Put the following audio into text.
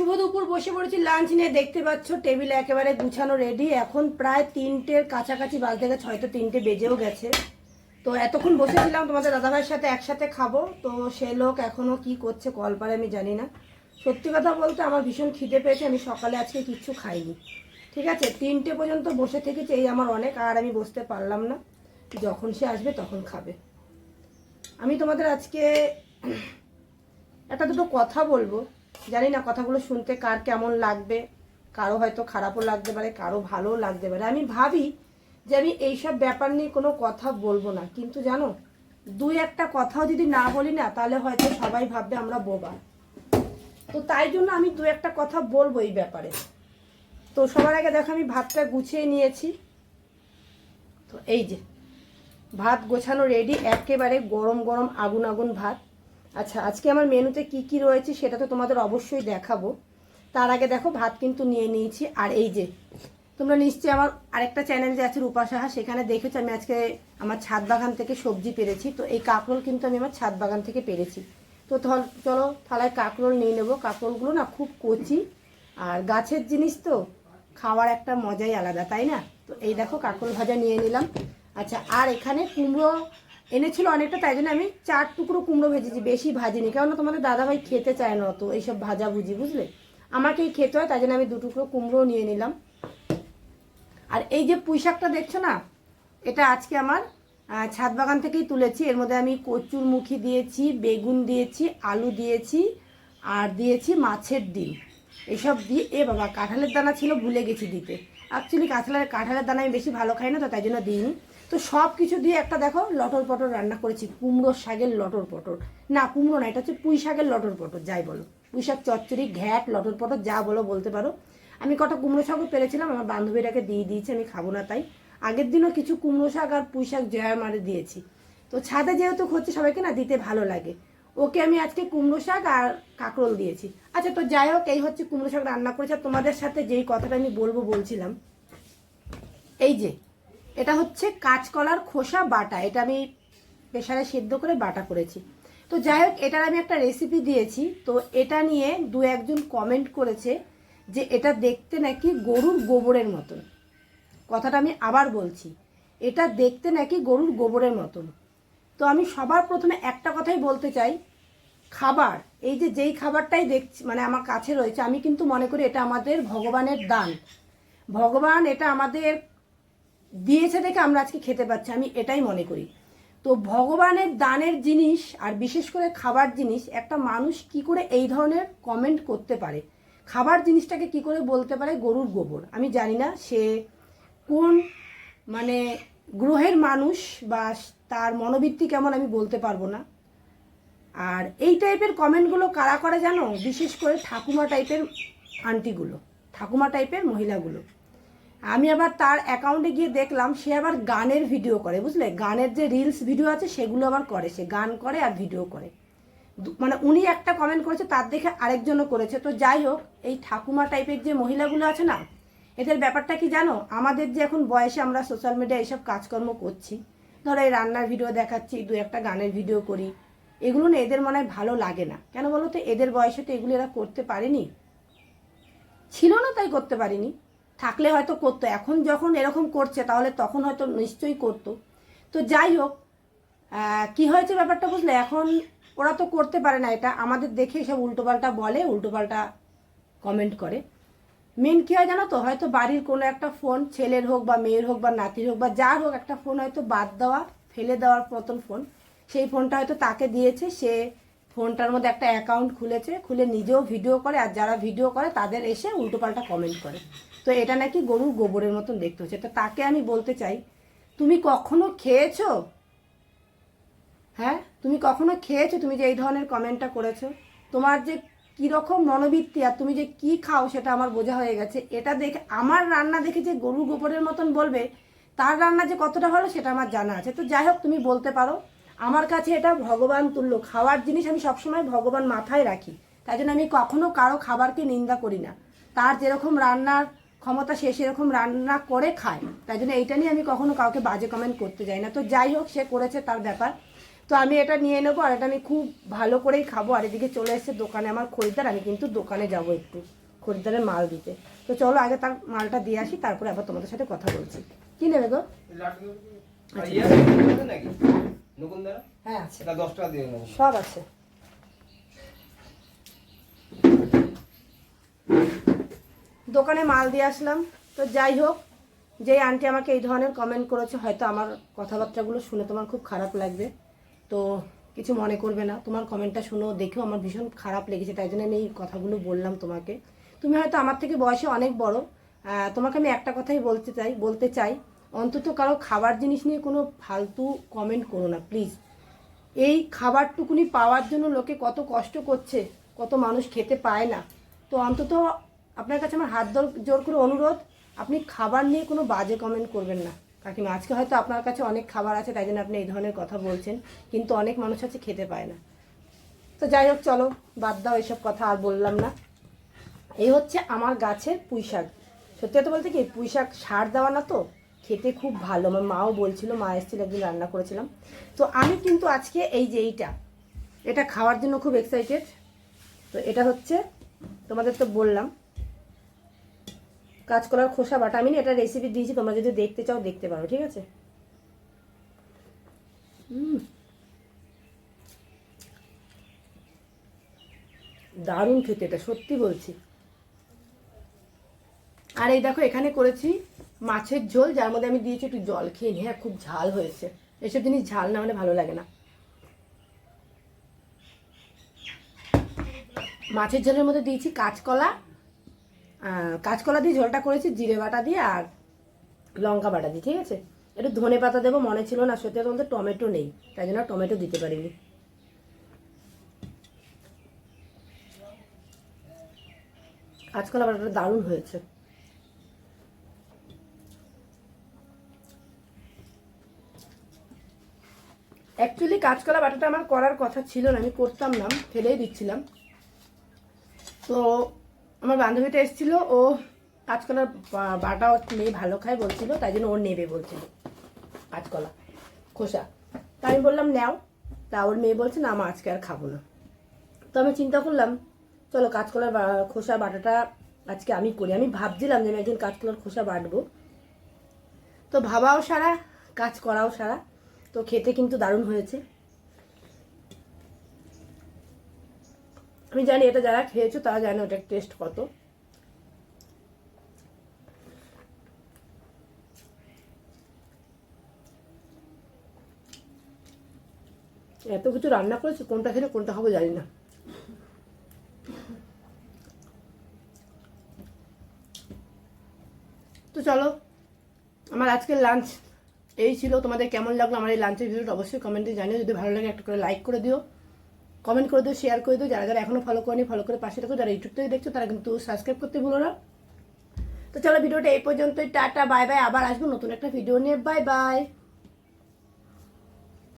শুভ দুপুর, বসে পড়েছি লাঞ্চ নিয়ে। দেখতে পাচ্ছ টেবিলে একেবারে গুছানো রেডি এখন প্রায় তিনটের কাছাকাছি বাজতে গেছে হয়তো তিনটে বেজেও গেছে। তো এতক্ষণ বসেছিলাম, তোমাদের দাদাভাইয়ের সাথে একসাথে খাব। তো সে লোক এখনও কি করছে কল পারে আমি জানি না। সত্যি কথা বলতে আমার ভীষণ খিদে পেয়েছে, আমি সকালে আজকে কিচ্ছু খাইনি। ঠিক আছে, তিনটে পর্যন্ত বসে থেকেছি, এই আমার অনেক, আর আমি বসতে পারলাম না। যখন সে আসবে তখন খাবে। আমি তোমাদের আজকে একটা দুটো কথা বলব। জানি না কথাগুলো শুনতে কার কেমন লাগবে, কারও হয়তো খারাপও লাগতে পারে, কারও ভালোও লাগতে পারে। আমি ভাবি যে আমি এইসব ব্যাপার নিয়ে কোনো কথা বলব না। কিন্তু জানো, দুই একটা কথাও যদি না বলি না, তাহলে হয়তো সবাই ভাববে আমরা বোবা। তো তাই জন্য আমি দু একটা কথা বলব এই ব্যাপারে। তো সবার আগে দেখো, আমি ভাতটা গুছিয়ে নিয়েছি। তো এই যে, ভাত গোছানো রেডি একেবারে গরম গরম আগুন আগুন ভাত। আচ্ছা আজকে আমার মেনুতে কি কি রয়েছে সেটা তো তোমাদের অবশ্যই দেখাবো। তার আগে দেখো, ভাত কিন্তু নিয়ে নিয়েছি। আর এই যে, তোমরা নিশ্চয়ই আমার আরেকটা চ্যানেল যে আছে রূপা সাহা, সেখানে দেখেছ আমি আজকে আমার ছাদ বাগান থেকে সবজি পেরেছি। তো এই কাঁকরোল কিন্তু আমি আমার ছাদ বাগান থেকে পেরেছি। তো চলো থালায় কাঁকরোল নিয়ে নেব। কাঁকরোলগুলো না খুব কচি। আর গাছের জিনিস তো, খাওয়ার একটা মজাই আলাদা, তাই না? তো এই দেখো, কাঁকরোল ভাজা নিয়ে নিলাম। আচ্ছা আর এখানে কুমড়ো এনেছিল অনেকটা, তাই জন্য আমি চার টুকরো কুমড়ো ভেজেছি, বেশি ভাজিনি। কেননা তোমাদের দাদাভাই খেতে চায় না অত, এইসব ভাজা ভুজি, বুঝলে? আমাকেই খেতে হয়, তাই জন্য আমি দু টুকরো কুমড়ো নিয়ে নিলাম। আর এই যে পুঁই শাকটা দেখছ না, এটা আজকে আমার ছাদ বাগান থেকেই তুলেছি। এর মধ্যে আমি কচুর মুখি দিয়েছি, বেগুন দিয়েছি, আলু দিয়েছি, আর দিয়েছি মাছের ডিম। এসব দিয়ে, এ বাবা, কাঁঠালের দানা ছিল, ভুলে গেছি দিতে। অ্যাকচুয়ালি কাঁঠালের কাঁঠালের দানা আমি বেশি ভালো খাই না তো, তাই জন্য দিইনি। তো সব কিছু দিয়ে একটা দেখো, লটর পটর রান্না করেছি। কুমড়োর শাকের লটর পটর। না, কুমড়ো না, এটা হচ্ছে পুঁই শাকের লটর পটর, যাই বলো। পুঁই শাক, চচ্চড়ি, ঘ্যাট, লটর পটর, যা বলো বলতে পারো। আমি কটা কুমড়ো শাকও পেরেছিলাম, আমার বান্ধবীরাকে দিয়ে দিয়েছি, আমি খাব না তাই। আগের দিনও কিছু কুমড়ো শাক আর পুঁই শাক জয়া মারে দিয়েছি। তো ছাদে যেহেতু হচ্ছে সবাইকে না দিতে ভালো লাগে, ওকে আমি আজকে কুমড়ো শাক আর কাঁকরোল দিয়েছি। আচ্ছা তো যাই হোক, এই হচ্ছে কুমড়ো শাক রান্না করেছি। তোমাদের সাথে যেই কথাটা আমি বলব বলছিলাম, এই যে এটা হচ্ছে কাঁচকলার খোসা বাটা। এটা আমি প্রেশারে সেদ্ধ করে বাটা করেছি। তো যাই হোক, এটার আমি একটা রেসিপি দিয়েছি। তো এটা নিয়ে দু একজন কমেন্ট করেছে যে এটা দেখতে নাকি গরুর গোবরের মতন। কথাটা আমি আবার বলছি, এটা দেখতে নাকি গরুর গোবরের মতন। তো আমি সবার প্রথমে একটা কথাই বলতে চাই, খাবার, এই যে যেই খাবারটাই দেখছি মানে আমার কাছে রয়েছে, আমি কিন্তু মনে করি এটা আমাদের ভগবানের দান। ভগবান এটা আমাদের দিয়েছে দেখে আমরা আজকে খেতে পাচ্ছি, আমি এটাই মনে করি। তো ভগবানের দানের জিনিস আর বিশেষ করে খাবার জিনিস, একটা মানুষ কি করে এই ধরনের কমেন্ট করতে পারে? খাবার জিনিসটাকে কি করে বলতে পারে? গরুর গোবর। আমি জানি না সে কোন মানে গ্রহের মানুষ বা তার মনোবৃত্তি কেমন আমি বলতে পারব না। আর এই টাইপের কমেন্টগুলো কারা করে জানো? বিশেষ করে ঠাকুমা টাইপের আন্টিগুলো, ঠাকুমা টাইপের মহিলাগুলো। আমি আবার তার অ্যাকাউন্টে গিয়ে দেখলাম, সে আবার গানের ভিডিও করে, বুঝলে? গানের যে রিলস ভিডিও আছে, সেগুলো আবার করে। সে গান করে আর ভিডিও করে। মানে উনি একটা কমেন্ট করেছে, তার দেখে আরেকজনও করেছে। তো যাই হোক, এই ঠাকুমা টাইপের যে মহিলাগুলো আছে না, এদের ব্যাপারটা কি জানো? আমাদের যে এখন বয়সে আমরা সোশ্যাল মিডিয়ায় এইসব কাজকর্ম করছি। ধরো এই রান্নার ভিডিও দেখাচ্ছি, দু একটা গানের ভিডিও করি। এগুলো না এদের মনে হয় ভালো লাগে না। কেন বলো তো? এদের বয়সে তো এগুলো এরা করতে পারেনি। ছিল না তাই করতে পারিনি। থাকলে হয়তো করতো। এখন যখন এরকম করছে, তাহলে তখন হয়তো নিশ্চয়ই করতো। তো যাই হোক কি হয়েছে ব্যাপারটা বুঝলে? এখন ওরা তো করতে পারে না এটা। আমাদের দেখে সব উল্টোপাল্টা বলে, উল্টোপাল্টা কমেন্ট করে। মেন কী হয় জানো তো? হয়তো বাড়ির কোনো একটা ফোন ছেলের হোক বা মেয়ের হোক বা নাতির হোক বা যার হোক একটা ফোন হয়তো বাদ দেওয়া, ফেলে দেওয়ার মতন ফোন সেই ফোনটা হয়তো তাকে দিয়েছে। সে ফোনটার মধ্যে একটা অ্যাকাউন্ট খুলেছে, খুলে নিজেও ভিডিও করে। আর যারা ভিডিও করে, তাদের এসে উল্টোপাল্টা কমেন্ট করে। তো এটা নাকি গরুর গোবরের মতন দেখতে হচ্ছে। তো তাকে আমি বলতে চাই, তুমি কখনো খেয়েছো? হ্যাঁ? তুমি কখনো খেয়েছো? তুমি যে এই ধরনের কমেন্টটা করেছ। তোমার যে কীরকম মনোবৃত্তি আর তুমি যে কি খাও সেটা আমার বোঝা হয়ে গেছে। এটা দেখে আমার রান্না দেখে যে গরু গোবরের মতন বলবে, তার রান্না যে কতটা ভালো সেটা আমার জানা আছে। তো যাই হোক, তুমি বলতে পারো। আমার কাছে এটা ভগবান তুল্য। খাওয়ার জিনিস আমি সবসময় ভগবান মাথায় রাখি। তাই জন্য আমি কখনো কারও খাবারকে নিন্দা করি না। তার যেরকম রান্নার ক্ষমতা সে সেরকম রান্না করে খায় তাই জন্য এইটা নিয়ে আমি কখনো কাউকে বাজে কমেন্ট করতে যাই না। তো যাই হোক সে করেছে তার ব্যাপার। তো আমি এটা নিয়ে নেব আর এটা আমি খুব ভালো করেই খাব। আর এদিকে চলে এসেছে দোকানে আমার খরিদ্দার। আমি কিন্তু দোকানে যাব একটু খরিদ্দারের মাল দিতে। তো চলো আগে তার মালটা দিয়ে আসি তারপরে আবার তোমাদের সাথে কথা বলছি। কি নেবে গো? নকুনদারা হ্যাঁ আছে। সব আছে। দোকানে মাল দিয়ে আসলাম। তো যাই হোক যে আন্টি আমাকে এই ধরনের কমেন্ট করেছে, হয়তো আমার কথাবার্তাগুলো শুনে তোমার খুব খারাপ লাগবে। তো কিছু মনে করবে না। তোমার কমেন্টটা শুনো, দেখেও আমার ভীষণ খারাপ লেগেছে, তাই জন্য আমি এই কথাগুলো বললাম তোমাকে। তুমি হয়তো আমার থেকে বয়সে অনেক বড়। তোমাকে আমি একটা কথাই বলতে চাই বলতে চাই, অন্তত কারও খাবার জিনিস নিয়ে কোনো ফালতু কমেন্ট করো না প্লিজ এই খাবারটুকুনি পাওয়ার জন্য লোকে কত কষ্ট করছে, কত মানুষ খেতে পায় না। তো অন্তত আপনার কাছে আমার হাত জোর করে অনুরোধ, আপনি খাবার নিয়ে কোনো বাজে কমেন্ট করবেন না। কাকিমা, আজকে হয়তো আপনার কাছে অনেক খাবার আছে, তাই জন্য আপনি এই ধরনের কথা বলছেন, কিন্তু অনেক মানুষ আছে খেতে পায় না। তো যাই হোক, চলো, বাদ দাও এসব কথা, আর বললাম না। এই হচ্ছে আমার গাছের পুঁই শাক সত্যি কথা বলতে কি পুঁই শাক সার দেওয়া না তো, খেতে খুব ভালো। আমার মাও বলছিল, মা এসেছিল একদিন রান্না করেছিলাম। তো আমি কিন্তু আজকে এই যে এইটা, এটা খাওয়ার জন্য খুব এক্সাইটেড তো এটা হচ্ছে, তোমাদের তো বললাম কাঁচকলার খোসা বাটা আমি এটা রেসিপি দিয়েছি, তোমরা যদি দেখতে চাও, দেখতে পারো, ঠিক আছে। দারুণ খেতে এটা, সত্যি বলছি। আর এই দেখো, এখানে করেছি মাছের ঝোল, যার মধ্যে আমি দিয়েছি একটু জল খেয়ে নিয়ে হ্যাঁ খুব ঝাল হয়েছে। এসব জিনিস ঝাল না হলে ভালো লাগে না। মাছের ঝোলের মধ্যে দিয়েছি কাঁচকলা কাঁচকলা দিয়ে ঝোলটা করেছি, জিরে বাটা দিয়ে আর লঙ্কা বাটা দিয়ে, ঠিক আছে? একটু ধনে পাতা দেবো, মনে ছিল না, সত্যি বলতে টমেটো নেই, তাই জন্য টমেটো দিতে পারিনি। কাঁচকলা বাটাটা দারুণ হয়েছে। অ্যাকচুয়ালি কাঁচকলা বাটাটা আমার করার কথা ছিল না, আমি করতাম না, ফেলেই দিচ্ছিলাম। তো আমার বান্ধবীটা এসেছিল, ও কাঁচকলার বাটা মেয়ে ভালো খায় বলছিল, তাই জন্য ওর নেবে বলছিল কাঁচকলা খোসা। তা আমি বললাম, নাও। তা ওর মেয়ে বলছে, না আমার আজকে আর খাব না। তো আমি চিন্তা করলাম, চলো, কাঁচকলার খোসা বাটাটা আজকে আমি করি। আমি ভাবছিলাম যে আমি একদিন কাঁচকলার খোসা বাটবো। তো ভাবাও সারা, কাজ করাও সারা। তো খেতে কিন্তু দারুণ হয়েছে। আমি জানি এটা যারা খেয়েছো, তারা জানে ওটার টেস্ট কত। এত কিছু রান্না করেছি, কোনটা খেলে কোনটা হবে জানি না। তো চলো, আমার আজকের লাঞ্চ এই ছিল। তোমাদের কেমন লাগল আমার এই লাঞ্চের ভিডিওটা অবশ্যই কমেন্টে জানিও। যদি ভালো লাগে একটা করে লাইক করে দিও। কমেন্ট করে দিও শেয়ার করে দিও, যারা যারা এখনও ফলো করেনি ফলো করে পাশে থাকো যারা ইউটিউব থেকে দেখছ, তারা কিন্তু সাবস্ক্রাইব করতে ভুলো না। তো চলো ভিডিওটা এই পর্যন্তই, টাটা বাই বাই আবার আসব নতুন একটা ভিডিও নিয়ে। Bye bye